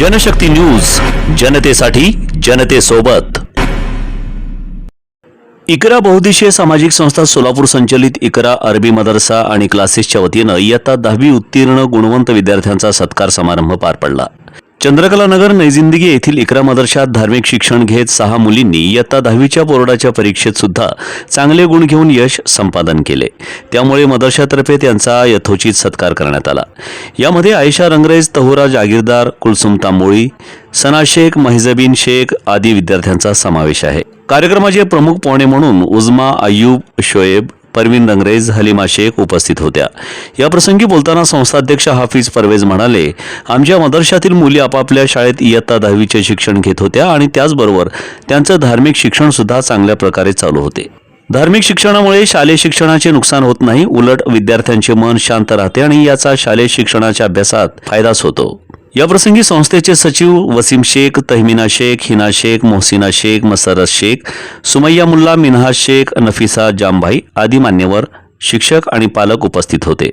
Janshakti news जनतेसाठी जनतेसोबत. इकरा बहुद्देशीय सामाजिक संस्था सोलापूर संचलित इकरा अरबी मदरसा आणि क्लासेसच्या वतीनं इयत्ता दहावी उत्तीर्ण गुणवंत विद्यार्थ्यांचा सत्कार समारंभ पार पडला. चंद्रकला नगर नैजिंदगी येथील इकरा मदरशात धार्मिक शिक्षण घेत सहा मुलींनी इयत्ता दहावीच्या बोर्डाच्या परीक्षेत सुद्धा चांगले गुण घेऊन यश संपादन केले. त्यामुळे मदरशातर्फे त्यांचा यथोचित सत्कार करण्यात आला. यामध्ये आयशा रंगरेज तहुरा जागीरदार कुलसुम तांबोळी सना शेख महिजबीन शेख आदी विद्यार्थ्यांचा समावेश आहे. कार्यक्रमाचे प्रमुख पाहुणे म्हणून उजमा अय्यूब शोएब परवीन रंगरेज हलिमा शेख उपस्थित होत्या. या प्रसंगी बोलताना संस्थाध्यक्ष हाफिज परवेज म्हणाले आमच्या मदरशातील मुली आपापल्या शाळेत इयत्ता दहावीचे शिक्षण घेत होत्या आणि त्याचबरोबर त्यांचं धार्मिक शिक्षण सुद्धा चांगल्या प्रकारे चालू होते. धार्मिक शिक्षणामुळे शालेय शिक्षणाचे नुकसान होत नाही उलट विद्यार्थ्यांचे मन शांत राहते आणि याचा शालेय शिक्षणाच्या अभ्यासात फायदाच होतो. याप्रसंगी संस्थेचे सचिव वसीम शेख तहमिना शेख हिना शेख मोहसिना शेख मसरत शेख सुमय्या मुल्ला मिन्हा शेख नफिसा जामभाई आदी मान्यवर शिक्षक आणि पालक उपस्थित होते.